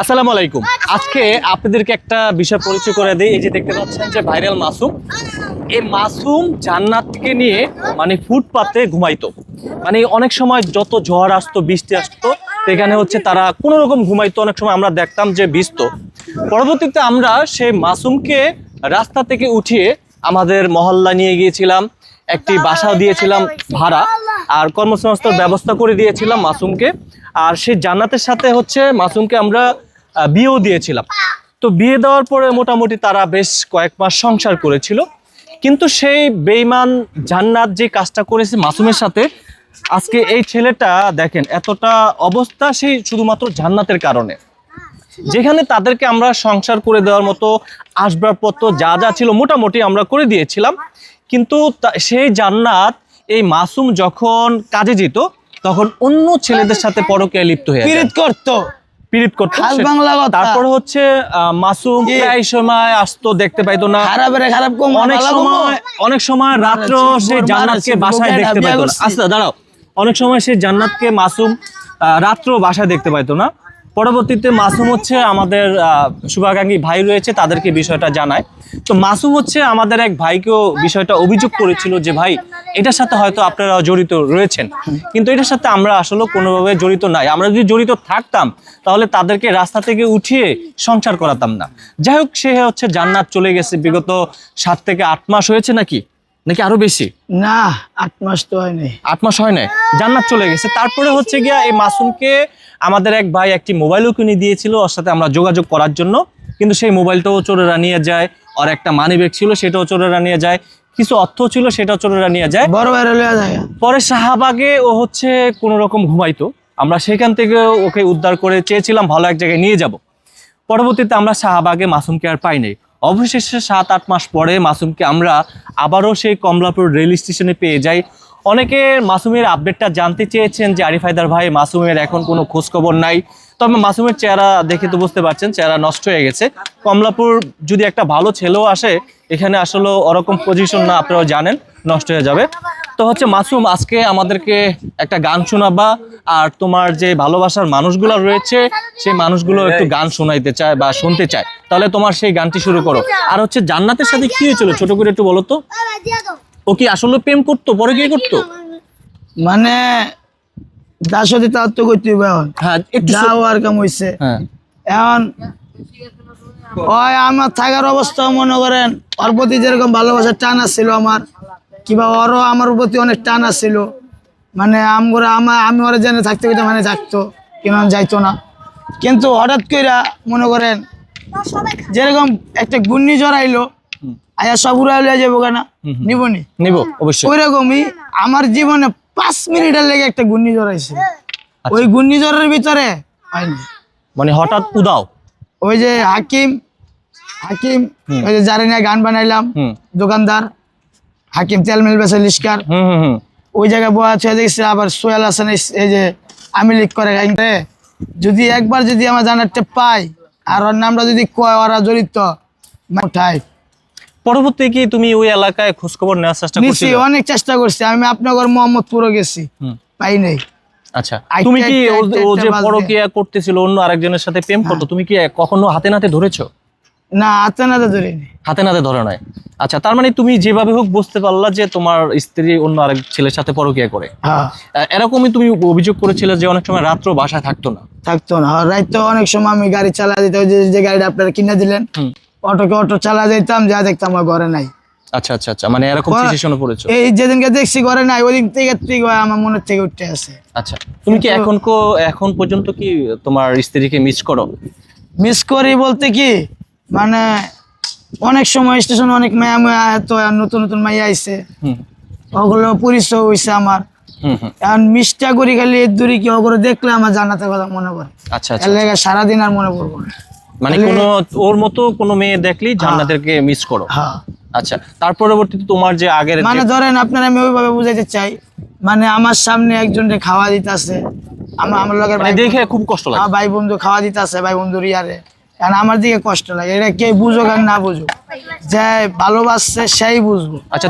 আসসালামু আলাইকুম। আজকে আপনাদেরকে একটা বিষয় পরিচয় করে দিই। এই যে দেখতে পাচ্ছেন যে ভাইরাল মাসুম। এই মাসুম জান্নাতকে নিয়ে মানে ফুটপাতে ঘুমাইতো। মানে অনেক সময় যত ঝড় আসতো, বৃষ্টি আসতো, সেখানে হচ্ছে তারা কোনো রকম ঘুমাইতো। অনেক সময় আমরা দেখতাম যে ভিজতো। পরবর্তীতে আমরা সেই মাসুমকে রাস্তা থেকে উঠিয়ে আমাদের মহল্লা নিয়ে গিয়েছিলাম, একটি বাসা দিয়েছিলাম ভাড়া, আর কর্মসংস্থান ব্যবস্থা করে দিয়েছিলাম মাসুমকে। আর সেই জান্নাতের সাথে হচ্ছে মাসুমকে আমরা বিয়েও দিয়েছিলাম। তো বিয়ে দেওয়ার পরে মোটামুটি তারা বেশ কয়েক মাস সংসার করেছিল। কিন্তু সেই বেইমান জান্নাত যে কাজটা করেছে মাসুমের সাথে, আজকে এই ছেলেটা দেখেন এতটা অবস্থা সেই শুধুমাত্র জান্নাতের কারণে। যেখানে তাদেরকে আমরা সংসার করে দেওয়ার মতো আসবাবপত্র যা যা ছিল মোটামুটি আমরা করে দিয়েছিলাম। কিন্তু সেই জান্নাত এই মাসুম যখন কাজে যেত তখন অন্য ছেলেদের সাথে লিপ্ত হয়ে পিরিত যায় করতো। পীড়িত করতো খাস বাংলা কথা। তারপর হচ্ছে মাসুম প্রায় সময় আসতো দেখতে পাইতো না। খারাপের খারাপ কম অনেক সময় অনেক সময় রাত্র বোর জান্নাতকে বাসায় দেখতে পাইতো না। আচ্ছা দাঁড়াও। অনেক সময় সেই জান্নাতকে মাসুম আহ, রাত্র বাসায় দেখতে পাইতো না। পরবর্তীতে মাসুম হচ্ছে আমাদের আহ, শুভাকাঙ্ক্ষী ভাই রয়েছে তাদেরকে বিষয়টা জানায়। তো মাসুম হচ্ছে আমাদের এক ভাইকেও বিষয়টা অভিযোগ করেছিল যে ভাই এটার সাথে হয়তো আপনারা জড়িত রয়েছেন। কিন্তু এটার সাথে আমরা আসলে কোনোভাবে জড়িত নাই। আমরা যদি জড়িত থাকতাম তাহলে তাদেরকে রাস্তা থেকে উঠিয়ে সংসার করাতাম না। যাই হোক সে হচ্ছে জান্নাত চলে গেছে। বিগত সাত থেকে আট মাস হয়েছে নাকি? নাকি আরও বেশি? না আট মাস তো হয়নি। আট মাস হয় নাই? জান্নাত চলে গেছে। তারপরে হচ্ছে গিয়া এই মাসুমকে আমাদের এক ভাই একটি মোবাইলও কিনে দিয়েছিল। ওর সাথে আমরা যোগাযোগ করার জন্য কিন্তু সেই মোবাইলটাও চোরেরা নিয়ে যায় আর একটা মানি ব্যাগ ছিল সেটাও চোরেরা নিয়ে যায় কিছু অর্থ ছিল সেটাও চোরেরা নিয়ে যায়। বড় যায়। পরে শাহবাগে ও হচ্ছে কোনো রকম ঘুমাইতো। আমরা সেখান থেকে ওকে উদ্ধার করে চেয়েছিলাম ভালো এক জায়গায় নিয়ে যাব। পরবর্তীতে আমরা শাহবাগে মাসুমকে আর পাই নাই। অবশেষে সাত আট মাস পরে মাসুমকে আমরা আবারও সেই কমলাপুর রেল স্টেশনে পেয়ে যাই। অনেকে মাসুমের আপডেটটা জানতে চেয়েছেন যে আরিফ হায়দার ভাই মাসুমের এখন কোনো খোঁজখবর নাই। তবে মাসুমের চেহারা দেখে তো বুঝতে পারছেন, চেহারা নষ্ট হয়ে গেছে। কমলাপুর যদি একটা ভালো ছেলেও আসে, এখানে আসলে ওরকম পজিশন না, আপনারাও জানেন, নষ্ট হয়ে যাবে। তো হচ্ছে মাসুম, আজকে আমাদেরকে একটা গান শোনাবা, আর তোমার যে ভালোবাসার মানুষগুলো রয়েছে, সেই মানুষগুলো একটু গান শোনাইতে চায় বা শুনতে চায়। তাহলে তোমার সেই গানটি শুরু করো। আর হচ্ছে জান্নাতের সাথে কি হয়েছিল? ছোট করে একটু বলো তো। ও কি আসলে প্রেম করতো? পরে কি করতো? মানে যার সাথে তার তো করতে হবে এখন। হ্যাঁ আর কাম হইছে। হ্যাঁ। এখন ওই আমার থাকার অবস্থা মনে করেন ওর প্রতি যেরকম ভালোবাসার টান আসছিল আমার কিংবা ওরও আমার প্রতি অনেক টান আসছিল মানে আমগরে আমার আমি ওরা জেনে থাকতে হইতে মানে থাকতো কিংবা যাইতো না। কিন্তু হঠাৎ কইরা মনে করেন যেরকম একটা ঘূর্ণিঝড় আইলো আয়া সব উড়াই লইয়া যাব কেনা। নিবনি নিব অবশ্যই। ওই রকমই আমার জীবনে পাঁচ মিনিটের লেগে একটা ঘূর্ণিঝড় আইছে আচ্ছা। ওই ঘূর্ণিঝড়ের ভিতরে হয়নি। মানে হঠাৎ উদাও। ওই যে হাকিম হাকিম ওই যে যারে নিয়ে গান বানাইলাম। দোকানদার হাকিম তেল মিল বেসে লিস্কার। ওই জায়গায় বয়া ছুঁয়ে দেখছি আবার সোহেল হাসান এই যে আমি লিক করে যদি একবার যদি আমার জানারটা পাই আর ওর নামটা যদি কয় ওরা জড়িত উঠাই। পরবর্তী কি তুমি ওই এলাকায় খোঁজ খবর নেওয়ার চেষ্টা নিছি করছিলে? অনেক চেষ্টা করছি। আমি আপনার মোহাম্মদপুরও গেছি। পাই নাই। আচ্ছা। তুমি কি ও- যে পরকিয়া করতেছিল অন্য আরেকজনের সাথে প্রেম করতো তুমি কি কখনো হাতে নাতে ধরেছো? না হাতে নাতে ধরিনি। হাতে নাতে ধরে নয় আচ্ছা তার মানে তুমি যেভাবে হোক বুঝতে পারলা যে তোমার স্ত্রী অন্য আরেক ছেলের সাথে পরকিয়া করে। হ্যাঁ। এরকমই তুমি অভিযোগ করেছিলে যে অনেক সময় রাত্র বাসায় থাকতো না। থাকতো না। আর রাইতে অনেক সময় আমি গাড়ি চালা দিতে যে যে গাড়িটা আপনারা কিনে দিলেন। অটোকে অটো চালা যেতাম যা দেখতাম আমার ঘরে নাই। আচ্ছা আচ্ছা আচ্ছা মানে এরকম সিচুয়েশনে পড়েছো? এই যেদিনকে দেখছি ঘরে নাই ওই দিন থেকে থেকে আমার মনে থেকে উঠতে আছে আচ্ছা তুমি কি এখন কো এখন পর্যন্ত কি তোমার স্ত্রীকে মিস করো? মিস করি বলতে কি মানে অনেক সময় স্টেশনে অনেক মায়া মায়া তো নতুন নতুন মাইয়া আইছে। হুম। ওগুলো পরিচয় হইছে আমার। এখন মিসটা করি খালি এর দূরে কি ওগুলো দেখলে আমার জানাতে কথা মনে পড়ে। আচ্ছা আচ্ছা। লেগে সারাদিন আর মনে পড়ব না। মানে কোনো ওর মতো কোনো মেয়ে দেখলেই জান্নাতেরকে মিস করো। হ্যাঁ। আচ্ছা তার পরবর্তীতে তোমার যে আগের মানে ধরেন আপনার আমি ওইভাবে বুঝাইতে চাই মানে আমার সামনে একজনকে খাওয়া দিতেছে আমার আমার লগের মানে ভাই দেখে খুব কষ্ট লাগে। ভাই বন্ধু খাওয়া দিতেছে ভাই বন্ধুর ইয়ারে। কারণ আমার দিকে কষ্ট লাগে এটা কে বুঝুক আর না বুঝুক। যে ভালোবাসছে সেই বুঝব। আচ্ছা